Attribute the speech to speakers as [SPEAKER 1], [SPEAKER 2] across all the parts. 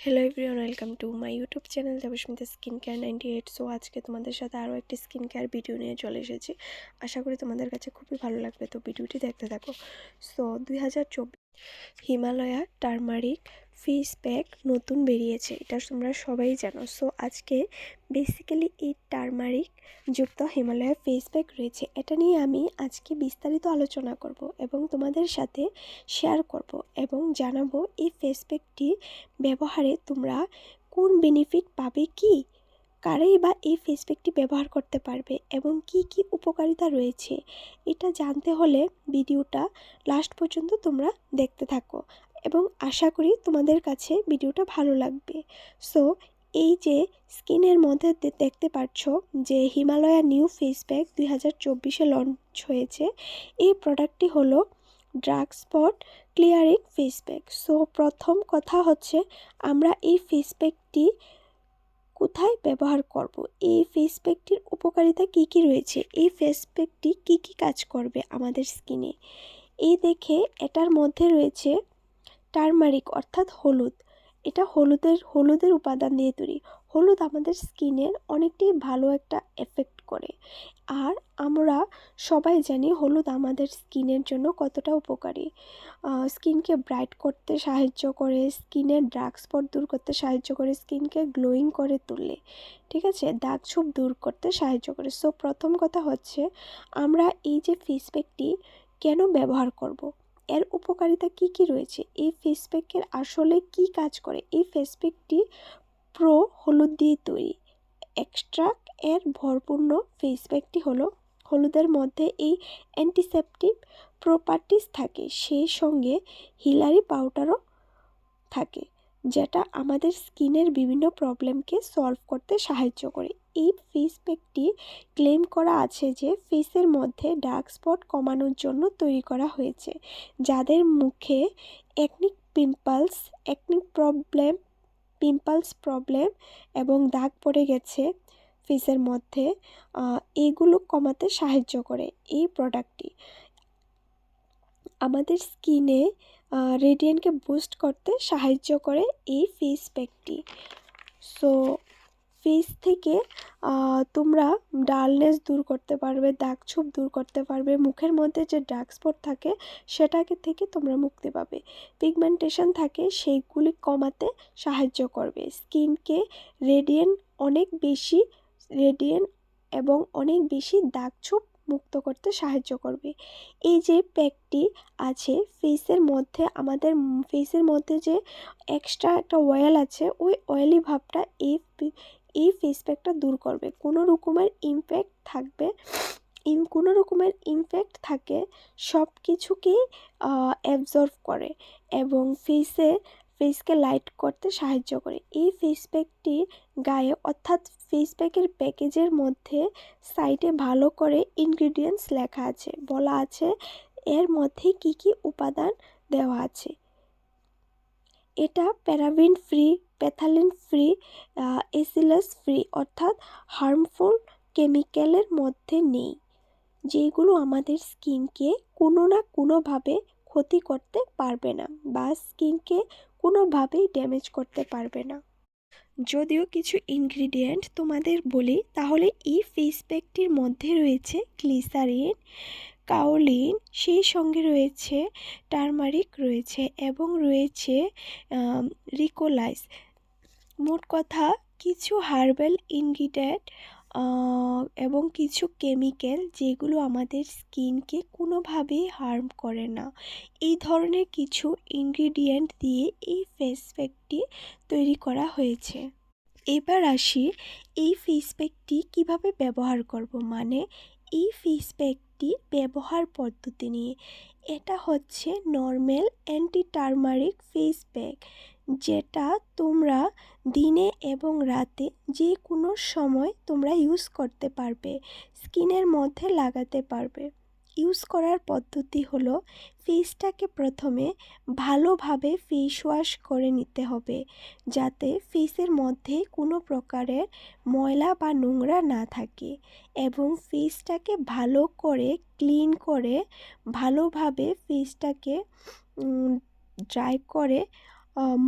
[SPEAKER 1] Hello everyone welcome to my YouTube channel Debasmita skin care ninety eight so আজকে তোমাদের সাথে আরও একটি স্কিন কেয়ার ভিডিও নিয়ে চলে এসেছি। আশা করি তোমাদের কাছে খুবই ভালো লাগবে। তো ভিডিওটি দেখতে থাকো। সো দুই হাজার চব্বিশ হিমালয়া টার্মারিক ফেস প্যাক নতুন বেরিয়েছে, এটা তোমরা সবাই জানো। সো আজকে বেসিক্যালি এই টার্মারিক যুক্ত হিমালয়া ফেস প্যাক রয়েছে, এটা নিয়ে আমি আজকে বিস্তারিত আলোচনা করব এবং তোমাদের সাথে শেয়ার করব এবং জানাব এই ফেস প্যাকটি ব্যবহারে তোমরা কোন বেনিফিট পাবে কি, কারাই বা এই ফেস প্যাকটি ব্যবহার করতে পারবে এবং কি কি উপকারিতা রয়েছে, এটা জানতে হলে ভিডিওটা লাস্ট পর্যন্ত তোমরা দেখতে থাকো। এবং আশা করি তোমাদের কাছে ভিডিওটা ভালো লাগবে। সো এই যে স্কিনের মধ্যে দেখতে পাচ্ছ যে হিমালয়া নিউ ফেস প্যাক দুই হাজার চব্বিশে লঞ্চ হয়েছে। এই প্রোডাক্টটি হলো drug spot clearing face pack. So প্রথম কথা হচ্ছে আমরা এই ফেস প্যাকটি কোথায় ব্যবহার করব? এই ফেস প্যাকটির উপকারিতা কী কী রয়েছে? এই ফেস প্যাকটি কী কী কাজ করবে আমাদের স্কিনে? এই দেখে এটার মধ্যে রয়েছে টার্মারিক অর্থাৎ হলুদ। এটা হলুদের হলুদের উপাদান দিয়ে তৈরি। হলুদ আমাদের স্কিনের অনেকটাই ভালো একটা এফেক্ট করে। আর আমরা সবাই জানি হলুদ আমাদের স্কিনের জন্য কতটা উপকারী। স্কিনকে ব্রাইট করতে সাহায্য করে স্কিনের ডার্ক স্পট দূর করতে সাহায্য করে, স্কিনকে গ্লোয়িং করে তোলে ঠিক আছে? দাগ ছোপ দূর করতে সাহায্য করে। সো প্রথম কথা হচ্ছে, আমরা এই যে ফেস প্যাকটি কেন ব্যবহার করব। এর উপকারিতা কি কি রয়েছে? এই ফেস প্যাকের আসলে কি কাজ করে? এই ফেস প্যাকটি প্রো হলুদ দিয়ে তৈরি। এক্সট্রাক্ট এর ভরপূর্ণ ফেস প্যাকটি হলো হলুদের মধ্যে এই অ্যান্টিসেপটিক প্রপার্টিস থাকে। সেই সঙ্গে হিলারি পাউডারও থাকে। যেটা আমাদের স্কিনের বিভিন্ন প্রবলেমকে সলভ করতে সাহায্য করে। এই ফেস প্যাকটি ক্লেম করা আছে যে ফেসের মধ্যে ডার্ক স্পট কমানোর জন্য তৈরি করা হয়েছে যাদের মুখে acne pimples acne problem pimples problem এবং দাগ পড়ে গেছে ফেসের মধ্যে আহ, এইগুলো কমাতে সাহায্য করে এই প্রোডাক্টটি আমাদের স্কিনে রেডিয়েন্টকে বুস্ট করতে সাহায্য করে এই ফেস প্যাকটি সো ফেস থেকে তোমরা ডালনেস দূর করতে পারবে দাগ ছোপ দূর করতে পারবে, মুখের মধ্যে যে ডার্ক স্পট থাকে সেটাকে থেকে তোমরা মুক্তি পাবে। পিগমেন্টেশন থাকে সেইগুলি কমাতে সাহায্য করবে। স্কিনকে রেডিয়েন্ট অনেক বেশি রেডিয়েন্ট এবং অনেক বেশি দাগ ছোপ মুক্ত করতে সাহায্য করবে। এই যে প্যাকটি আছে ফেসের মধ্যে আমাদের ফেসের মধ্যে যে এক্সট্রা একটা অয়েল আছে, ওই অয়েলি ভাবটা এই এই ফেস প্যাকটা দূর করবে। কোনো রকমের ইমপ্যাক্ট থাকবে ইন কোনো রকমের ইমপ্যাক্ট থাকে সব কিছুকেই অ্যাবজর্ব করে এবং ফেসে ফেসকে লাইট করতে সাহায্য করে। এই ফেস প্যাকটি গায়ে অর্থাৎ ফেস প্যাকের প্যাকেজের মধ্যে সাইডে ভালো করে ইনগ্রিডিয়েন্টস লেখা আছে। বলা আছে, এর মধ্যে কি কি উপাদান দেওয়া আছে? এটা প্যারাবিন ফ্রি, প্যাথালিন ফ্রি এসিলাস ফ্রি, অর্থাৎ হার্মফুল কেমিক্যালের মধ্যে নেই, যেগুলো আমাদের স্কিনকে কোনো না কোনোভাবে ক্ষতি করতে পারবে না বা স্কিনকে কোনোভাবেই ড্যামেজ করতে পারবে না। যদিও কিছু ইনগ্রিডিয়েন্ট তোমাদের বলি, তাহলে এই ফেস প্যাকটির মধ্যে রয়েছে গ্লিসারিন কাওলিন সেই সঙ্গে রয়েছে টার্মারিক রয়েছে এবং রয়েছে রিকোলাইস মোট কথা কিছু হার্বাল ইনগ্রিডিয়েন্ট এবং কিছু কেমিক্যাল যেগুলো আমাদের স্কিনকে কোনোভাবেই হার্ম করে না। এই ধরনের কিছু ইনগ্রিডিয়েন্ট দিয়ে এই ফেস প্যাকটি তৈরি করা হয়েছে। এবার আসি এই ফেস প্যাকটি কীভাবে ব্যবহার করব? মানে এই ফেস প্যাকটি ব্যবহার পদ্ধতি নিয়ে। এটা হচ্ছে normal anti turmeric face pack. যেটা তোমরা দিনে এবং রাতে যে কোনো সময় তোমরা ইউজ করতে পারবে স্কিনের মধ্যে লাগাতে পারবে। ইউজ করার পদ্ধতি হলো ফেসটাকে প্রথমে ভালোভাবে ফেস ওয়াশ করে নিতে হবে, যাতে ফেসের মধ্যে কোনো প্রকারের ময়লা বা নোংরা না থাকে এবং ফেসটাকে ভালো করে ক্লিন করে ভালোভাবে ফেসটাকে ড্রাই করে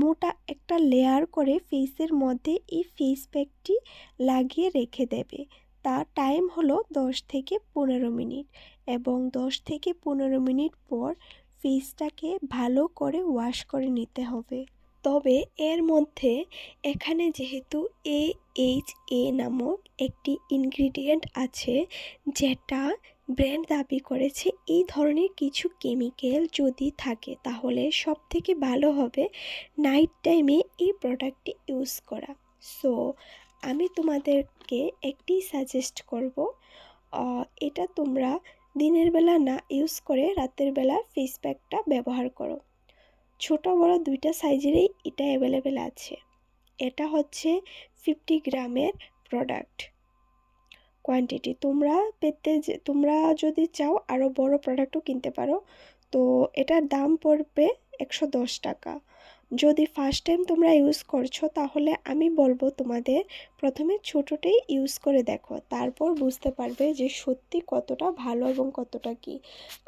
[SPEAKER 1] মোটা একটা লেয়ার করে ফেসের মধ্যে এই ফেস প্যাকটি লাগিয়ে রেখে দেবে। তার টাইম হলো দশ থেকে পনেরো মিনিট এবং দশ থেকে পনেরো মিনিট পর ফেসটাকে ভালো করে ওয়াশ করে নিতে হবে। তবে এর মধ্যে এখানে যেহেতু এ এইচ এ নামক একটি ইনগ্রিডিয়েন্ট আছে যেটা ব্র্যান্ড দাবি করেছে, এই ধরনের কিছু কেমিক্যাল যদি থাকে, তাহলে সব থেকে ভালো হবে নাইট টাইমে এই প্রোডাক্টটি ইউজ করা। সো আমি তোমাদেরকে একটি সাজেস্ট করব এটা তোমরা দিনের বেলা না ইউজ করে রাতের বেলা ফেস প্যাকটা ব্যবহার করো। ছোট বড় দুইটা সাইজেরই এটা অ্যাভেলেবেল আছে। এটা হচ্ছে ফিফটি গ্রামের প্রোডাক্ট কোয়ান্টিটি তোমরা পেতে যে, তোমরা যদি চাও আরও বড় প্রোডাক্টও কিনতে পারো। তো এটার দাম পড়বে একশো দশ টাকা। যদি ফার্স্ট টাইম তোমরা ইউজ করছ, তাহলে আমি বলব তোমাদের প্রথমে ছোটোটাই ইউজ করে দেখো। তারপর বুঝতে পারবে যে সত্যি কতটা ভালো এবং কতটা কি।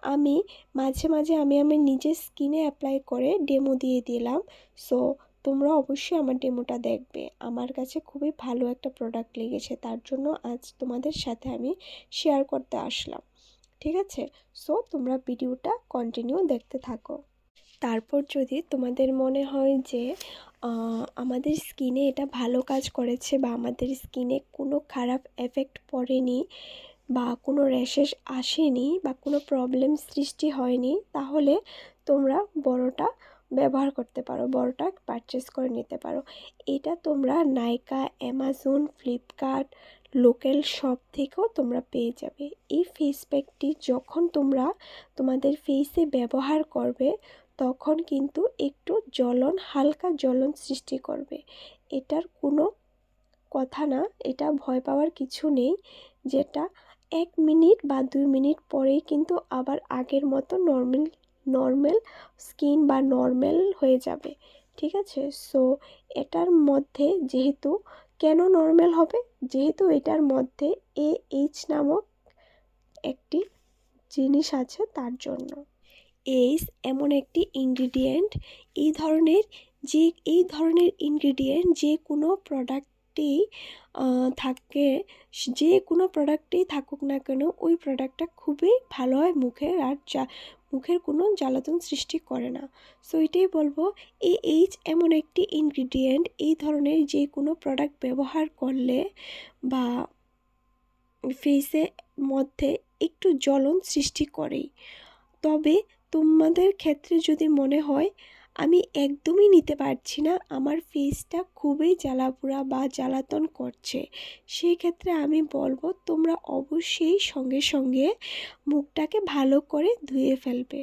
[SPEAKER 1] আমি, মাঝে মাঝে আমি আমি নিজের স্কিনে অ্যাপ্লাই করে ডেমো দিয়ে দিলাম। সো তোমরা অবশ্যই আমার ডেমোটা দেখবে। আমার কাছে খুবই ভালো একটা প্রোডাক্ট লেগেছে, তার জন্য আজ তোমাদের সাথে আমি শেয়ার করতে আসলাম। ঠিক আছে? সো তোমরা ভিডিওটা কন্টিনিউ দেখতে থাকো। তারপর যদি তোমাদের মনে হয় যে আমাদের স্কিনে এটা ভালো কাজ করেছে বা আমাদের স্কিনে কোনো খারাপ এফেক্ট পড়েনি বা কোনো র্যাশেস আসেনি বা কোনো প্রবলেম সৃষ্টি হয়নি, তাহলে তোমরা বড়টা ব্যবহার করতে পারো, বড়টা পারচেস করে নিতে পারো। এটা তোমরা Nykaa Amazon Flipkart local shop থেকেও তোমরা পেয়ে যাবে। এই ফেস প্যাকটি যখন তোমরা তোমাদের ফেসে ব্যবহার করবে, তখন কিন্তু একটু জ্বলন, হালকা জ্বলন সৃষ্টি করবে। এটার কোনো কথা না, এটা ভয় পাওয়ার কিছু নেই, যেটা এক মিনিট বা দুই মিনিট পরেই কিন্তু আবার আগের মতো নর্মাল নর্মাল স্কিন বা নর্মাল হয়ে যাবে, ঠিক আছে? সো এটার মধ্যে যেহেতু, কেন নর্মাল হবে? যেহেতু এটার মধ্যে এ এইচ নামক একটি জিনিস আছে তার জন্য। এইস এমন একটি ইনগ্রিডিয়েন্ট এই ধরনের যে, এই ধরনের ইনগ্রিডিয়েন্ট যে কোনো প্রোডাক্টেই থাকে, যে কোনো প্রোডাক্টেই থাকুক না কেন, ওই প্রোডাক্টটা খুবই ভালো হয় মুখের আর মুখের কোনো জ্বালাতন সৃষ্টি করে না। সো এটাই বলব এই এইচ এমন একটি ইনগ্রিডিয়েন্ট এই ধরনের যে কোনো প্রোডাক্ট ব্যবহার করলে বা ফেসে মধ্যে একটু জ্বলন সৃষ্টি করেই। তবে তোমাদের ক্ষেত্রে যদি মনে হয় আমি একদমই নিতে পারছি না। আমার ফেসটা খুবই জ্বালাপোড়া বা জ্বালাতন করছে। সেই ক্ষেত্রে আমি বলব, তোমরা অবশ্যই সঙ্গে সঙ্গে মুখটাকে ভালো করে ধুয়ে ফেলবে।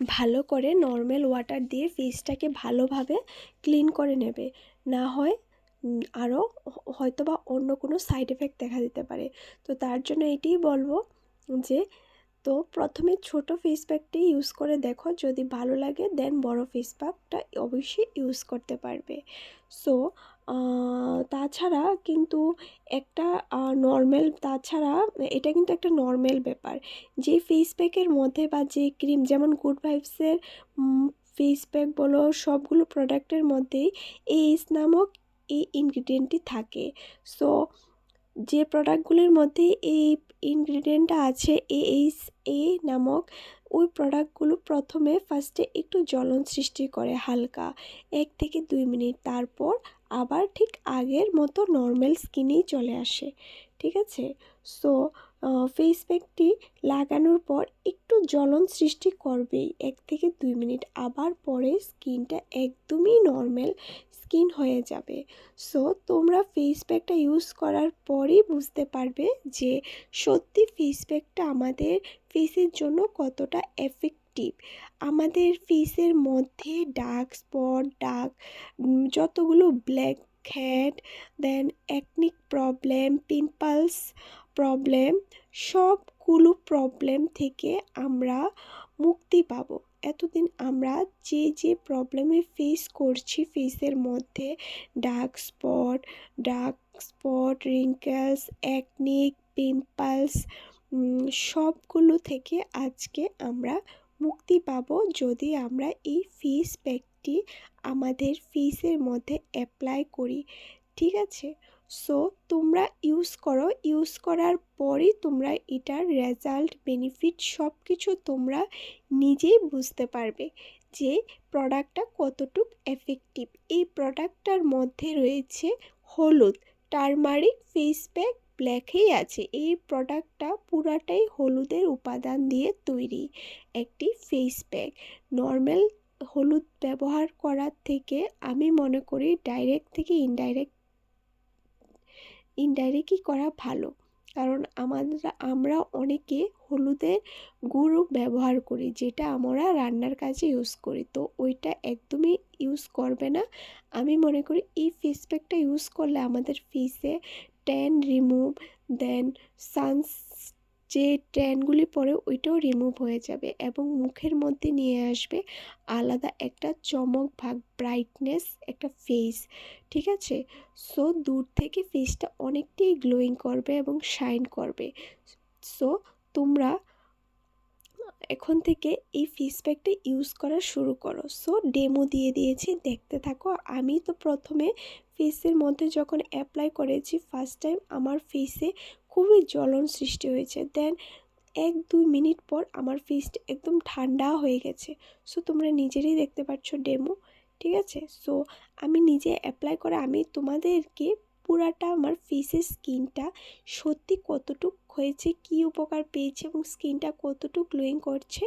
[SPEAKER 1] ভালো করে নর্মাল ওয়াটার দিয়ে ফেসটাকে ভালোভাবে ক্লিন করে নেবে। না হয় আরও হয়তো বা অন্য কোনো সাইড এফেক্ট দেখা দিতে পারে। তো তার জন্য এটাই বলব যে তো প্রথমে ছোট ফেস প্যাকটি ইউজ করে দেখো। যদি ভালো লাগে দেন বড় ফেস প্যাকটা অবশ্যই ইউজ করতে পারবে। সো তাছাড়া কিন্তু একটা নর্মাল তাছাড়া এটা কিন্তু একটা নর্মাল ব্যাপার। যে ফেস প্যাকের মধ্যে বা যে ক্রিম যেমন গুড ভাইবসের ফেস প্যাক বলো, সবগুলো প্রোডাক্টের মধ্যেই এইস নামক এই ইনগ্রিডিয়েন্টটি থাকে। সো যে প্রোডাক্টগুলির মধ্যে এই ইনগ্রিডিয়েন্টটা আছে এইচ এ নামক, ওই প্রোডাক্টগুলো প্রথমে ফার্স্টে একটু জ্বলন সৃষ্টি করে হালকা এক থেকে দুই মিনিট। তারপর আবার ঠিক আগের মতো নর্মাল স্কিনেই চলে আসে, ঠিক আছে? সো ফেস প্যাকটি লাগানোর পর একটু জ্বলন সৃষ্টি করবেই, এক থেকে দুই মিনিট। আবার পরে স্কিনটা একদমই নর্মাল স্কিন হয়ে যাবে। সো তোমরা ফেস প্যাকটা ইউজ করার পরেই বুঝতে পারবে যে সত্যি ফেস প্যাকটা আমাদের ফেসের জন্য কতটা এফেক্টিভ আমাদের ফেসের মধ্যে ডার্ক স্পট ডার্ক যতগুলো black head then অ্যাকনিক problem pimples problem সবগুলো প্রবলেম থেকে আমরা মুক্তি পাবো। এতদিন আমরা যে যে প্রবলেমে ফেস করছি ফেসের মধ্যে dark spot dark spot wrinkles অ্যাকনিক pimples সবগুলো থেকে আজকে আমরা মুক্তি পাব যদি আমরা এই ফেস প্যাক প্যাকটি আমাদের ফেসের মধ্যে অ্যাপ্লাই করি। ঠিক আছে? সো তোমরা ইউজ করো। ইউজ করার পরই তোমরা এটার রেজাল্ট বেনিফিট সব কিছু তোমরা নিজেই বুঝতে পারবে যে প্রোডাক্টটা কতটুক এফেক্টিভ এই প্রোডাক্টটার মধ্যে রয়েছে হলুদ। টারমারিক ফেস প্যাক ব্ল্যাকেই আছে। এই প্রোডাক্টটা পুরাটাই হলুদের উপাদান দিয়ে তৈরি একটি ফেস প্যাক নর্মাল হলুদ ব্যবহার করার থেকে আমি মনে করি ডাইরেক্ট থেকে ইনডাইরেক্ট ইনডাইরেক্টই করা ভালো। কারণ আমরা আমরা অনেকে হলুদের গুঁড়ো ব্যবহার করি, যেটা আমরা রান্নার কাজে ইউজ করি। তো ওইটা একদমই ইউজ করবে না। আমি মনে করি এই ফেস প্যাকটা ইউজ করলে আমাদের ফেসে ট্যান রিমুভ দেন সানস যে ট্যানগুলি পড়ে ওইটাও রিমুভ হয়ে যাবে এবং মুখের মধ্যে নিয়ে আসবে আলাদা একটা চমক ভাগ ব্রাইটনেস একটা ফেস ঠিক আছে? সো দূর থেকে ফেসটা অনেকটাই গ্লোয়িং করবে এবং শাইন করবে। সো তোমরা এখন থেকে এই ফেস প্যাকটা ইউজ করা শুরু করো। সো ডেমো দিয়ে দিয়েছি, দেখতে থাকো। আমি তো প্রথমে ফেসের মধ্যে যখন অ্যাপ্লাই করেছি ফার্স্ট টাইম আমার ফেসে খুবই জ্বলন সৃষ্টি হয়েছে। দেন এক দুই মিনিট পর আমার ফেসটা একদম ঠান্ডা হয়ে গেছে। সো তোমরা নিজেরই দেখতে পাচ্ছ ডেমো ঠিক আছে? সো আমি নিজে অ্যাপ্লাই করে আমি তোমাদেরকে পুরাটা আমার ফেসের স্কিনটা সত্যি কতটুক হয়েছে, কি উপকার পেয়েছে এবং স্কিনটা কতটুক গ্লোয়িং করছে,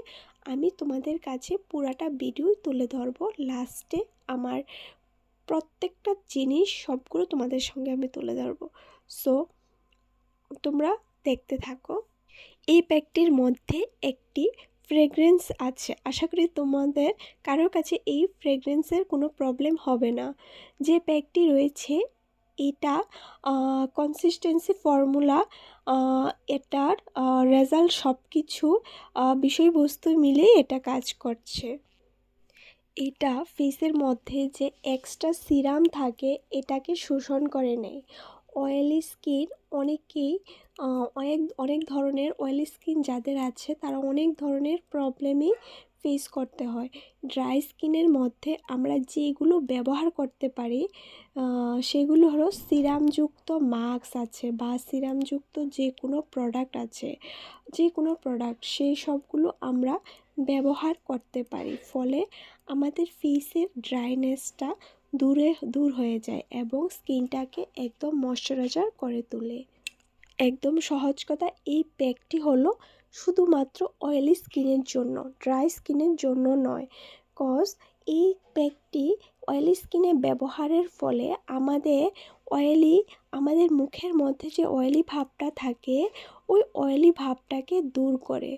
[SPEAKER 1] আমি তোমাদের কাছে পুরাটা ভিডিও তুলে ধরবো। লাস্টে আমার প্রত্যেকটা জিনিস সবগুলো তোমাদের সঙ্গে আমি তুলে ধরবো। সো তোমরা দেখতে থাকো। এই প্যাকটির মধ্যে একটি ফ্রেগরেন্স আছে। আশা করি তোমাদের কারোর কাছে এই ফ্রেগরেন্সের কোনো প্রবলেম হবে না। যে প্যাকটি রয়েছে, এটা কনসিস্টেন্সি ফর্মুলা এটার রেজাল্ট সব কিছু বিষয়বস্তু মিলে এটা কাজ করছে। এটা ফেসের মধ্যে যে এক্সট্রা সিরাম থাকে, এটাকে শোষণ করে নেয়। অয়েলি স্কিন অনেকেই অনেক অনেক ধরনের অয়েলি স্কিন যাদের আছে তারা অনেক ধরনের প্রবলেমই ফেস করতে হয়। ড্রাই স্কিনের মধ্যে আমরা যেগুলো ব্যবহার করতে পারি সেগুলো হলো সিরামযুক্ত মাস্ক আছে বা সিরামযুক্ত যে কোনো প্রোডাক্ট আছে যে কোনো প্রোডাক্ট সেই সবগুলো আমরা ব্যবহার করতে পারি। ফলে আমাদের ফেসের ড্রাইনেসটা দূরে দূর হয়ে যায় এবং স্কিনটাকে একদম ময়শ্চারাইজার করে তোলে। একদম সহজ কথা, এই প্যাকটি হলো শুধুমাত্র অয়েলি স্কিনের জন্য, ড্রাই স্কিনের জন্য নয় কজ এই প্যাকটি অয়েলি স্কিনে ব্যবহারের ফলে আমাদের অয়েলি, আমাদের মুখের মধ্যে যে অয়েলি ভাবটা থাকে, ওই অয়েলি ভাবটাকে দূর করে।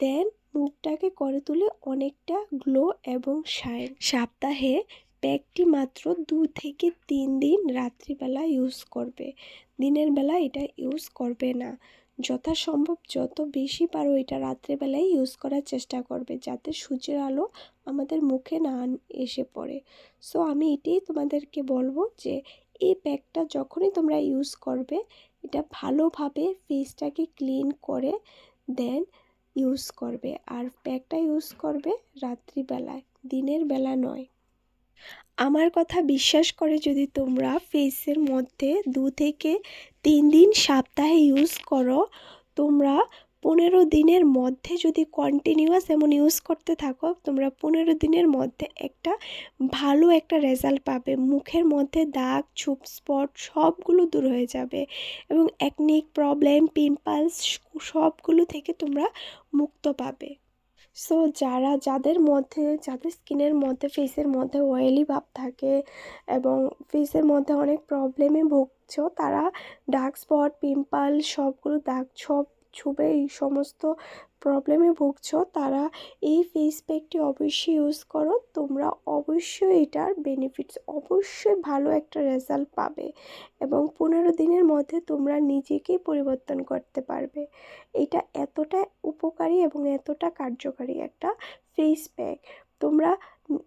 [SPEAKER 1] দেন মুখটাকে করে তুলে অনেকটা গ্লো এবং শাইন। সপ্তাহে প্যাকটি মাত্র দু থেকে তিন দিন রাত্রিবেলা ইউজ করবে। দিনের বেলা এটা ইউজ করবে না। যথাসম্ভব যত বেশি পারো এটা রাত্রেবেলায় ইউজ করার চেষ্টা করবে যাতে সূর্যের আলো আমাদের মুখে না এসে পড়ে। সো আমি এটাই তোমাদেরকে বলব যে এই প্যাকটা যখনই তোমরা ইউজ করবে, এটা ভালোভাবে ফেসটাকে ক্লিন করে দেন ইউজ করবে। আর প্যাকটা ইউজ করবে রাত্রিবেলায়, দিনের বেলা নয়। আমার কথা বিশ্বাস করে যদি তোমরা ফেসের মধ্যে দু থেকে তিন দিন সপ্তাহে ইউজ করো, তোমরা পনেরো দিনের মধ্যে যদি কন্টিনিউয়াস এমন ইউজ করতে থাকো, তোমরা পনেরো দিনের মধ্যে একটা ভালো একটা রেজাল্ট পাবে। মুখের মধ্যে দাগ, ছুপ স্পট সবগুলো দূর হয়ে যাবে এবং একনিক প্রবলেম পিম্পলস সবগুলো থেকে তোমরা মুক্ত পাবে। সো যারা, যাদের মধ্যে, যাদের স্কিনের মধ্যে ফেসের মধ্যে অয়েলি ভাব থাকে এবং ফেসের মধ্যে অনেক প্রবলেমে ভুগছো, তারা ডার্ক স্পট পিম্পল সবগুলো দাগ, সব ছুবে এই সমস্ত প্রবলেমে ভুগছ, তারা এই ফেস প্যাকটি অবশ্যই ইউজ করো। তোমরা অবশ্যই এটার বেনিফিটস অবশ্যই ভালো একটা রেজাল্ট পাবে এবং পনেরো দিনের মধ্যে তোমরা নিজেকেই পরিবর্তন করতে পারবে। এটা এতটা উপকারী এবং এতটা কার্যকারী একটা ফেস প্যাক তোমরা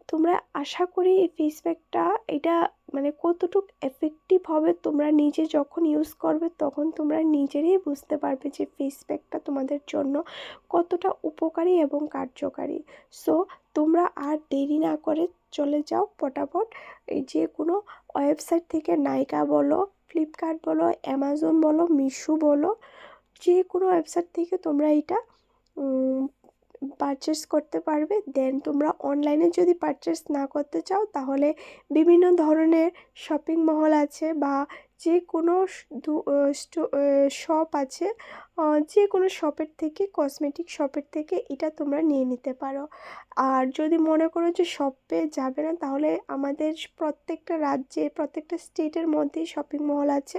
[SPEAKER 1] তোমরা আশা করি এই ফেস প্যাকটা এটা মানে কতটুক এফেক্টিভ হবে তোমরা নিজে যখন ইউজ করবে তখন তোমরা নিজেরই বুঝতে পারবে যে ফেস প্যাকটা তোমাদের জন্য কতটা উপকারী এবং কার্যকারী। সো তোমরা আর দেরি না করে চলে যাও পটাপট। এই যে কোনো ওয়েবসাইট থেকে নাইকা বলো, ফ্লিপকার্ট বলো, অ্যামাজন বলো, মিশো বলো, যে কোনো ওয়েবসাইট থেকে তোমরা এটা পারচেস করতে পারবে দেন তোমরা অনলাইনে যদি পারচেস না করতে চাও, তাহলে বিভিন্ন ধরনের শপিং মহল আছে বা যে কোনো শপ আছে যে কোনো শপের থেকে কসমেটিক শপের থেকে এটা তোমরা নিয়ে নিতে পারো। আর যদি মনে করো যে শপে যাবে না, তাহলে আমাদের প্রত্যেকটা রাজ্যে, প্রত্যেকটা স্টেটের মধ্যেই শপিং মহল আছে।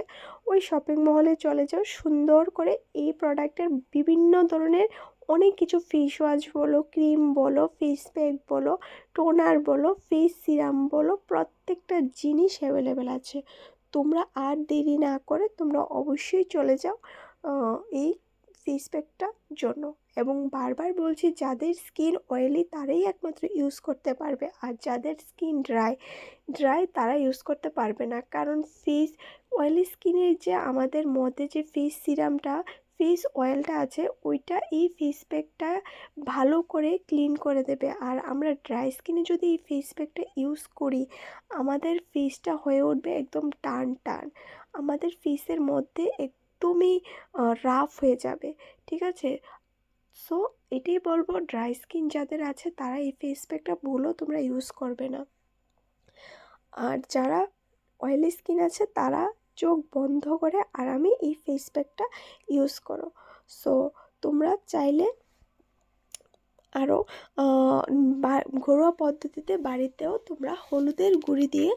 [SPEAKER 1] ওই শপিং মহলে চলে যাও, সুন্দর করে এই প্রোডাক্টের বিভিন্ন ধরনের অনেক কিছু ফেস ওয়াশ বলো ক্রিম বলো ফেস প্যাক বলো টোনার বলো ফেস সিরাম বলো, প্রত্যেকটা জিনিস অ্যাভেলেবেল আছে। তোমরা আর দেরি না করে তোমরা অবশ্যই চলে যাও এই ফেস প্যাকটার জন্য। এবং বারবার বলছি, যাদের স্কিন অয়েলি তারাই একমাত্র ইউজ করতে পারবে। আর যাদের স্কিন ড্রাই ড্রাই তারা ইউজ করতে পারবে না। কারণ ফেস অয়েলি স্কিনের যে আমাদের মধ্যে যে ফেস সিরামটা ফেস অয়েলটা আছে, ওইটা এই ফেস প্যাকটা ভালো করে ক্লিন করে দেবে। আর আমরা ড্রাই স্কিনে যদি এই ফেস প্যাকটা ইউজ করি, আমাদের ফেসটা হয়ে উঠবে একদম টান টান। আমাদের ফেসের মধ্যে একদমই রাফ হয়ে যাবে, ঠিক আছে? সো, এটাই বলব ড্রাই স্কিন যাদের আছে, তারা এই ফেস প্যাকটা ভুলও তোমরা ইউজ করবে না। আর যারা অয়েলি স্কিন আছে, তারা চোখ বন্ধ করে আরামে এই ফেস প্যাকটা ইউজ করো। সো তোমরা চাইলে আরও ঘরোয়া পদ্ধতিতে বাড়িতেও তোমরা হলুদের গুঁড়ি দিয়ে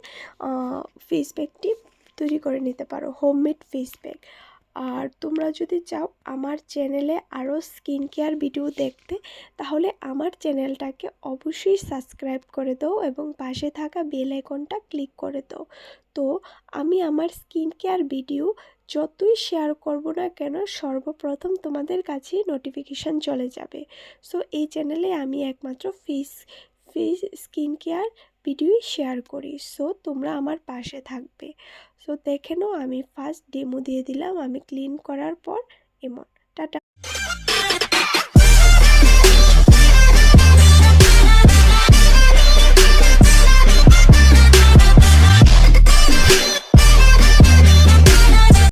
[SPEAKER 1] ফেস প্যাকটি তৈরি করে নিতে পারো হোমমেড ফেস প্যাক আর তোমরা যদি চাও আমার চ্যানেলে আরও স্কিন কেয়ার ভিডিও দেখতে, তাহলে আমার চ্যানেলটাকে অবশ্যই সাবস্ক্রাইব করে দাও এবং পাশে থাকা বেল আইকনটা ক্লিক করে দাও। তো আমি আমার স্কিন কেয়ার ভিডিও যতই শেয়ার করব না কেন, সর্বপ্রথম তোমাদের কাছেই নোটিফিকেশান চলে যাবে। সো এই চ্যানেলে আমি একমাত্র ফেস ফেস স্কিন কেয়ার ভিডিওই শেয়ার করি। সো তোমরা আমার পাশে থাকবে। সো দেখে নাও, আমি ফার্স্ট ডেমো দিয়ে দিলাম, আমি ক্লিন করার পর এমন। টাটা।